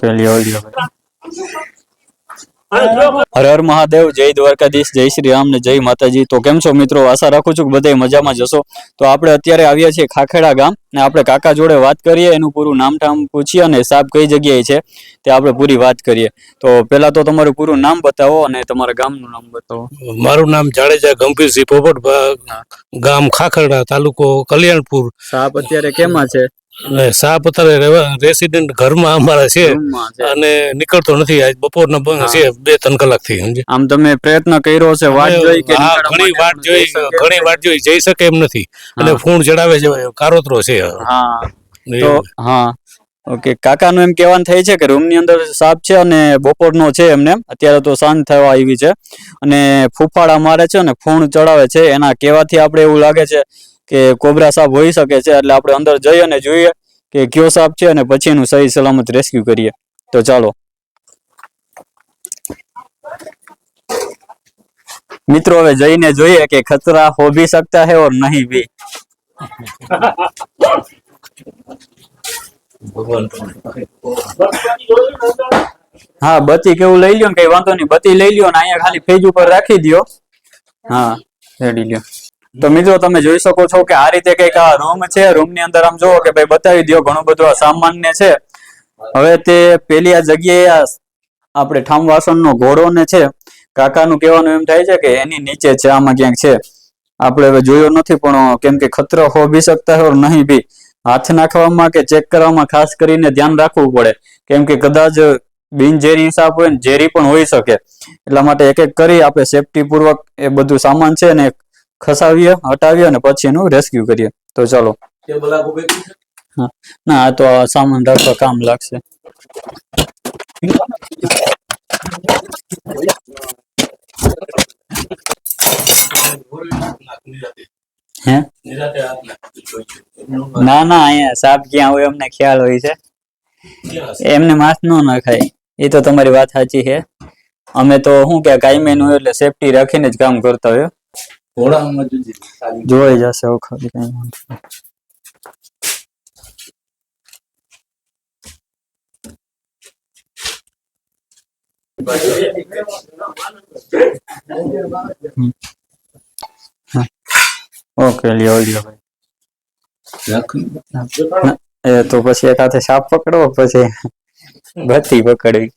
Okay લ્યો લ્યો હર હર મહાદેવ જય દ્વારકાધીશ જય શ્રી રામ ને જય માતાજી. તો કેમ છો મિત્રો? આશા રાખું છું કે બધા મજામાં જશો તો આપણે અત્યારે આવ્યા છીએ ખાખેડા ગામ ને આપણે કાકા જોડે વાત કરીએ એનું પૂરું નામ ઠામ પૂછીએ અને સાહેબ કઈ જગ્યાએ છે તે આપણે પૂરી વાત કરીએ. તો પહેલા તો તમારું પૂરું નામ બતાવો અને તમારા ગામનું નામ બતાવો. મારું નામ જાડેજા ગંભીરસિંહ પોપટ ગામ ખાખરડા તાલુકો કલ્યાણપુર. સાહેબ અત્યારે કેમાં છે? અને સાપ અત્યારે રેસિડેન્ટ ઘરમાં અમારા છે. અને નીકળતો નથી. આજ બપોરના છે બે ત્રણ કલાકથી આમ તમે પ્રયત્ન કર્યો છે વાત જોઈ કે ઘણી વાત જોઈ ઘણી વાત જોઈ જઈ શકે એમ નથી. અને. ફૂણ ચડાવે છે કારોતરો છે. હા. તો હા. ઓકે કાકાનું એમ કહેવાનું થાય છે કે રૂમની અંદર સાપ છે અને બપોરનો છે એમને. અત્યારે તો સાંજ થવા આવી છે. અને ફૂફાડા મારે છે અને ફૂણ ચડાવે છે. એના કહેવાથી આપણે એવું લાગે છે કે કોબરા સાપ હોઈ શકે છે એટલે આપણે અંદર જઈ અને જોઈએ કે કયો સાપ છે અને પછી એનું સહી સલામત રેસ્ક્યુ કરીએ. તો ચાલો. મિત્રો હવે જઈને જોઈએ કે ખતરા હો ભી સકતા હે ઓર નહીં ભી. હા બત્તી કેવું લઈ લ્યો કઈ વાંધો નહીં. બતી લઈ લ્યો અહીંયા ખાલી ફેજ ઉપર રાખી દો હા રેડી લ્યો. તો મિત્રો તમે જોઈ શકો છો કે આ રીતે કંઈક આ રૂમ છે રૂમની અંદર આમ જોવો કે ભાઈ બતાવી દ્યો, ઘણું બધું આ સામાન ને છે. હવે તે પેલી આ જગ્યાએ આપણે ઠામ વાસણનો ઘોડો ને છે, કાકાનું કહેવાનું એમ થાય છે કે એની નીચે છે, આમાં ક્યાંક છે. આપણે હવે જોયો નથી, પણ કેમ કે ખતરો હો બી શકતા હોય નહીં બી. હાથ નાખવામાં કે ચેક કરવામાં ખાસ કરીને ધ્યાન રાખવું પડે. કેમ કે કદાચ બિનઝેરી સાપ હોય ને ઝેરી પણ હોઈ શકે. એટલા માટે એક એક કરી, આપણે સેફટી પૂર્વક એ બધું સામાન છે ને ખસાવીએ હટાવીએ અને પછી એનું રેસ્ક્યુ કરીએ. તો ચાલો. ના આ તો સામાન રાખવા કામ લાગશે. હે? ના ના અહીંયા સાપ ક્યાં હોય અમને ખ્યાલ હોય છે. એમને માસ ન નખાય. એ તો તમારી વાત સાચી છે. અમે તો શું કે કાયમી હોય એટલે સેફટી રાખીને જ કામ કરતા હોય. જોઈ જશે હવે ખાલી કઈ વાંધો નહીં. ઓકે લ્યો લ્યો ભાઈ. ના, એ તો પછી એક હાથે સાપ પકડવો પછી બત્તી પકડવી.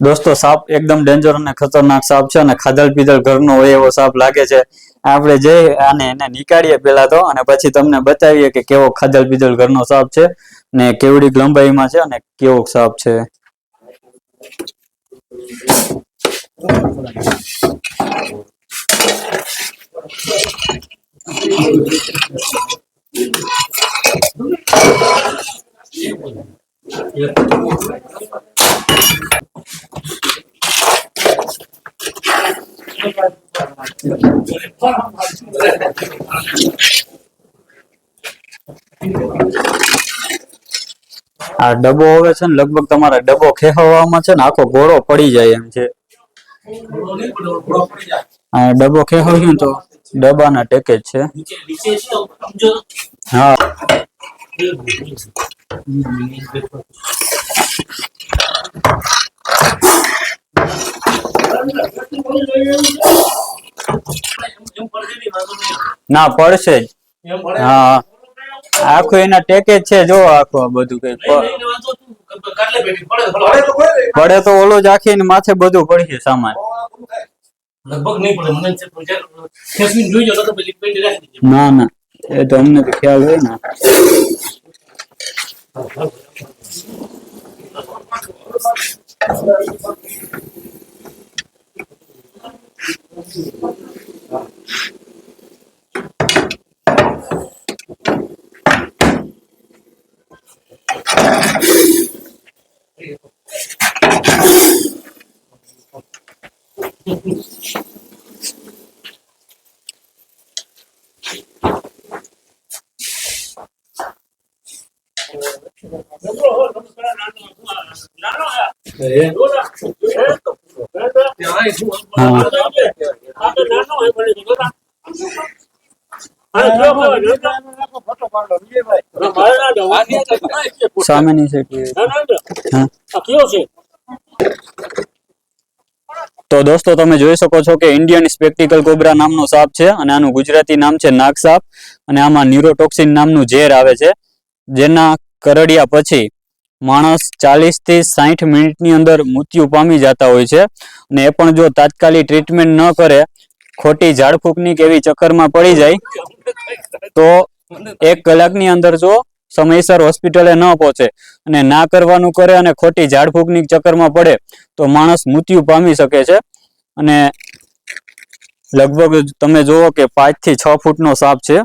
દોસ્તો, સાપ એકદમ ડેન્જર અને ખતરનાક સાપ છે અને ખાધલ પીધલ ઘરનો હોય એવો સાપ લાગે છે. આપણે જઈ આને એને નીકાળીએ પેલા તો અને પછી તમને બતાવીએ કે કેવો ખાધલ પીધલ ઘરનો સાપ છે ને કેવડી લંબાઈમાં છે અને કેવો સાપ છે. આ ડબ્બો હવે છે ને લગભગ તમારા ડબ્બો ખેહવામાં છે ને આખો ઘોડો પડી જાય એમ છે. આ ડબ્બો ખેહવ્યું તો ડબ્બાના ટેકેજ છે. હા. ના પડશે જ. હા. આખું એના ટેકે છે જો આખું આ બધું કઈ પડે તો ઓલો જ આખી માથે બધું પડશે સામાન. લગભગ નહીં પડે મને ના ના. એ તો અમને તો ખ્યાલ હોય ને હા સામેની તો દોસ્તો, તમે જોઈ શકો છો કે ઇન્ડિયન સ્પેક્ટિકલ કોબ્રા નામનો સાપ છે અને આનું ગુજરાતી નામ છે નાગ સાપ અને આમાં ન્યુરોટોક્સિન નામનું ઝેર આવે છે. જેના કરડિયા પછી માણસ ચાલીસથી સાઠ મિનિટની અંદર મૃત્યુ પામી જતા હોય છે. અને એ પણ જો તાત્કાલિક ટ્રીટમેન્ટ ન કરે, ખોટી ઝાડફૂંકની કે એવી ચક્કરમાં પડી જાય, તો એક કલાકની અંદર જો સમયસર હોસ્પિટલે ન પહોંચે અને ના કરવાનું કરે અને ખોટી ઝાડફૂંકની ચક્કરમાં પડે, તો માણસ મૃત્યુ પામી શકે છે. અને લગભગ તમે જુઓ કે પાંચથી છ ફૂટનો સાપ છે.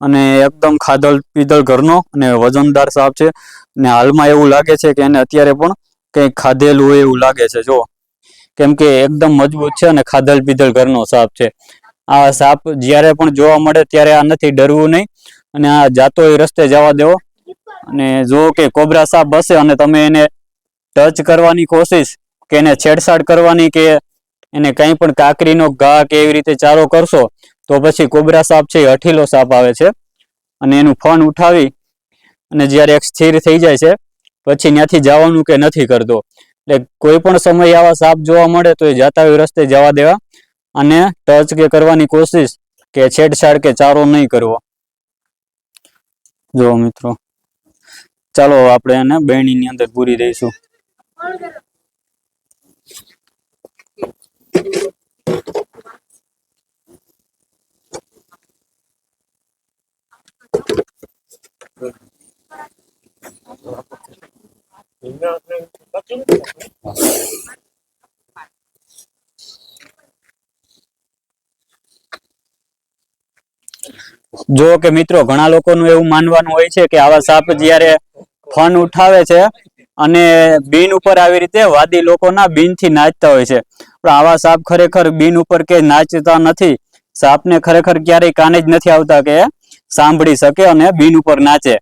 અને એકદમ ખાધલ પીધલ ઘરનો અને વજનદાર સાપ છે. ને હાલમાં એવું લાગે છે કે એને અત્યારે પણ કંઈક ખાધેલું હોય એવું લાગે છે. જો કેમ કે એકદમ મજબૂત છે અને ખાધલ પીધલ ઘરનો સાપ છે. આ સાપ જ્યારે પણ જોવા મળે ત્યારે આ નથી ડરવું નહીં. અને આ જાતો એ રસ્તે જવા દેવો. અને જો કે કોબરા સાપ બસે અને તમે એને ટચ કરવાની કોશિશ કે એને છેડછાડ કરવાની કે એને કંઈ પણ કાકરીનો ઘા કે એવી રીતે ચારો કરશો તો પછી કોબરા સાપ છે એ અઠીલો સાપ આવે છે. અને એનું ફન ઉઠાવી અને જ્યારે એક સ્થિર થઈ જાય છે, પછી ત્યાંથી જવાનું કે નથી કરતો. એટલે કોઈ પણ સમયે આવા સાપ જોવા મળે તો એ જાતા રસ્તે જવા દેવા. અને ટચ કે કરવાની કોશિશ કે છેડછાડ કે ચારો નહીં કરવો. જો મિત્રો. ચાલો આપણે એને બેણીની અંદર પૂરી દઈશું. જો કે મિત્રો, ઘણા લોકોનું એવું માનવાનું હોય છે કે આવા સાપ જ્યારે ફન ઉઠાવે છે અને બીન ઉપર આવી રીતે વાદી લોકોના બીનથી નાચતા હોય છે. પણ આવા સાપ ખરેખર બીન ઉપર કે નાચતા નથી. સાપને ખરેખર ક્યારેય કાને જ નથી આવતા કે સાંભળી શકે અને બીન ઉપર નાચે.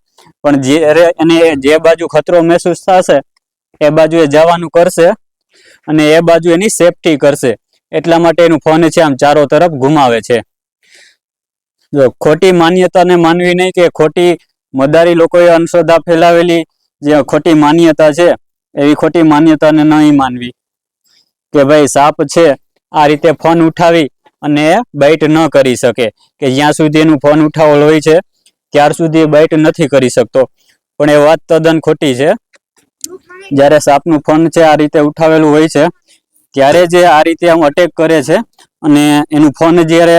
પણ જ્યારે એને જે બાજુ ખતરો મહેસૂસ થશે, એ બાજુ એ જવાનું કરશે અને એ બાજુ એની સેફટી કરશે. એટલા માટે એનું ફોન છે આમ ચારો તરફ ઘુમાવે છે. જો ખોટી માન્યતાને માનવી નહીં કે ખોટી મદારી લોકોએ અંશોધા ફેલાવેલી જે ખોટી માન્યતા છે, એવી ખોટી માન્યતાને નહીં માનવી. કે ભાઈ સાપ છે, આ રીતે ફોન ઉઠાવી અને બાઇટ ન કરી શકે. કે જ્યાં સુધી એનું ફોન ઉઠાવેલ હોય છે, ત્યાર સુધી બાઇટ નથી કરી શકતો. પણ એ વાત તદ્દન ખોટી છે. જ્યારે સાપનું ફોન છે, આ રીતે ઉઠાવેલું હોય છે, ત્યારે જે આ રીતે આમ અટેક કરે છે, અને એનું ફોન જ્યારે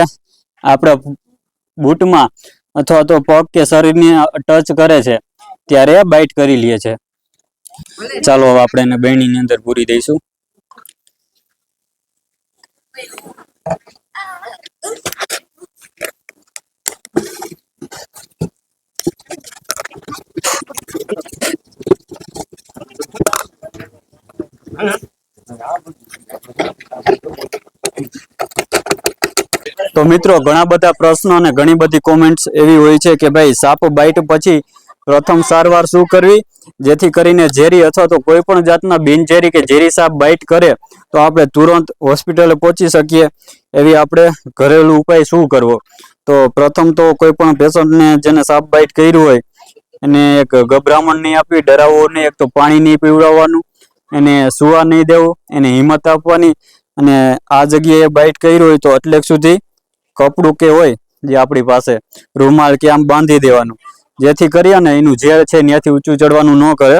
આપણા બૂટમાં અથવા તો પગ કે શરીરને ટચ કરે છે, ત્યારે બાઇટ કરી લે છે. ચાલો હવે આપણે એને બેણીની અંદર પૂરી દઈશું. તો મિત્રો, ઘણા બધા પ્રશ્નો અને ઘણી બધી કોમેન્ટ્સ એવી હોય છે કે ભાઈ, સાપ બાઇટ પછી પ્રથમ સારવાર શું કરવી? જેથી કરીને ઝેરી અથવા તો કોઈ પણ જાતના બિનઝેરી કે ઝેરી સાપ બાઇટ કરે, તો આપણે તુરંત હોસ્પિટલે પહોંચી શકીએ એવી આપણે ઘરેલું ઉપાય શું કરવો? તો પ્રથમ તો કોઈ પણ પેશન્ટને જેને સાપ બાઇટ કર્યું હોય, એને એક ગભરામણ નહીં આપવી, ડરાવવો નહીં, એક તો પાણી નહીં પીવડાવવાનું એને સુવા નહીં દેવું, એને હિંમત આપવાની અને આ જગ્યાએ બાઇટ કર્યું હોય તો એટલે સુધી કપડું કે હોય જે આપણી પાસે રૂમાલ કે આમ બાંધી દેવાનું. જેથી કરી અને એનું ઝેર છે ત્યાંથી ઊંચું ચડવાનું ન કરે.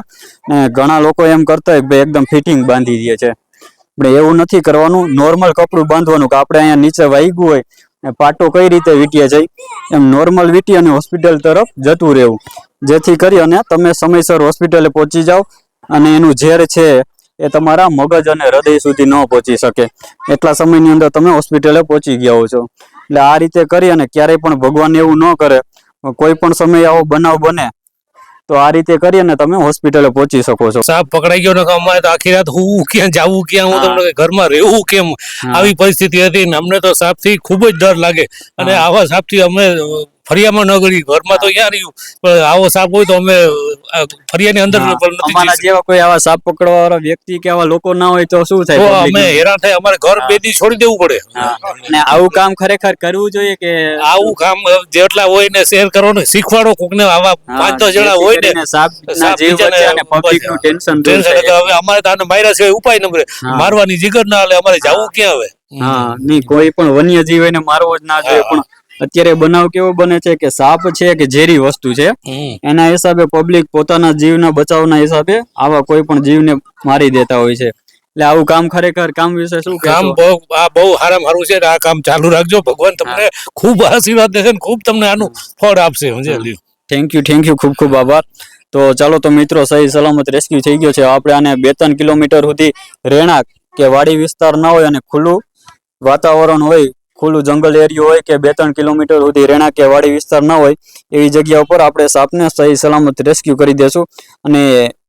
અને ઘણા લોકો એમ કરતા હોય એકદમ ફિટિંગ બાંધી દે છે. આપણે એવું નથી કરવાનું. નોર્મલ કપડું બાંધવાનું કે આપણે અહીંયા નીચે વાગ્યું હોય, ને પાટો કઈ રીતે વીટીએ જાય એમ નોર્મલ વીટી અને હોસ્પિટલ તરફ જતું રહેવું. જેથી કરી અને તમે સમયસર હોસ્પિટલે પહોંચી જાઓ. અને એનું ઝેર છે એ તમારા મગજ અને હૃદય સુધી ન પહોંચી શકે. એટલા સમયની અંદર તમે હોસ્પિટલે પહોંચી ગયા હો છો. એટલે આ રીતે કરી અને ક્યારેય પણ ભગવાન એવું ન કરે કોઈ પણ સમય આવો બનાવ બને તો આ રીતે કરી અને તમે હોસ્પિટલે પહોંચી શકો છો. સાપ પકડાઈ ગયો ને અમારે તો આખી રાત હું ક્યાં જાવું ક્યાં હું તમને ઘરમાં રહેવું કેમ? આવી પરિસ્થિતિ હતી ને અમને તો સાપથી ખૂબ જ ડર લાગે. અને આવા સાપથી અમે ફરિયામાં ન કરી ઘરમાં તો ક્યાં રહ્યું પણ આવો સાપ હોય તો અમે ફરિયાની અંદર અમારા જેવા કોઈ આવા સાપ પકડવા વાળા વ્યક્તિ કે આવા લોકો ના હોય તો શું થાય તો અમે ને? હેરાન થાય અમારે ઘર બે દી છોડી દેવું પડે. અને આવું કામ ખરેખર કરવું જોઈએ કે આવું કામ જેટલા હોય ને શેર કરો ને શીખવાડો કોકને આવા પાંચ દસ જણા હોય ને સાપ public નું. ટેન્શન હવે અમારે તો આને માર્યા સિવાય ઉપાય ન મળે. મારવાની જીગર ના હાલે અમારે જવું ક્યાં હવે? હા નહીં કોઈ પણ વન્ય જીવ એને મારવો જ ના જોઈએ પણ અત્યારે બનાવ કેવો બને છે કે સાપ છે કે ઝેરી વસ્તુ છે એના હિસાબે પબ્લિક પોતાના જીવના બચાવના હિસાબે આવા કોઈ પણ જીવને મારી દેતા હોય છે. એટલે આવું કામ ખરેખર કામ વિશે શું કામ બહુ આ બહુ સારામાં હારું છે આ કામ ચાલુ રાખજો. ભગવાન તમને ખૂબ આશીર્વાદ દેશે ને ખૂબ તમને આનું ફળ આપશે સમજે થેન્ક યુ થેન્ક યુ ખૂબ ખૂબ આભાર. તો ચાલો તો મિત્રો સહી સલામત રેસ્ક્યુ થઈ ગયો છે. આપણે આને બે ત્રણ કિલોમીટર સુધી રહેણાંક કે વાડી વિસ્તાર ના હોય અને ખુલ્લું વાતાવરણ હોય ખુલ્લું જંગલ એરિયો હોય કે બે ત્રણ કિલોમીટર સુધી રહેણાંક કે વાડી વિસ્તાર ના હોય, એવી જગ્યા ઉપર આપણે સાપને સહી સલામત રેસ્ક્યુ કરી દેશું. અને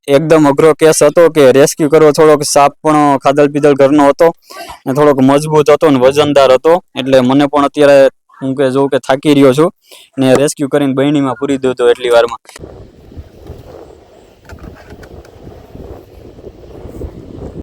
એકદમ અઘરો કેસ હતો કે રેસ્ક્યુ કરવો થોડોક સાપ પણ ખાધલ પીદલ ઘરનો હતો અને થોડોક મજબૂત હતો ને વજનદાર હતો. એટલે મને પણ અત્યારે હું કે જોઉં કે થાકી રહ્યો છું ને રેસ્ક્યુ કરીને બહેણીમાં પૂરી દીધો એટલી વારમાં.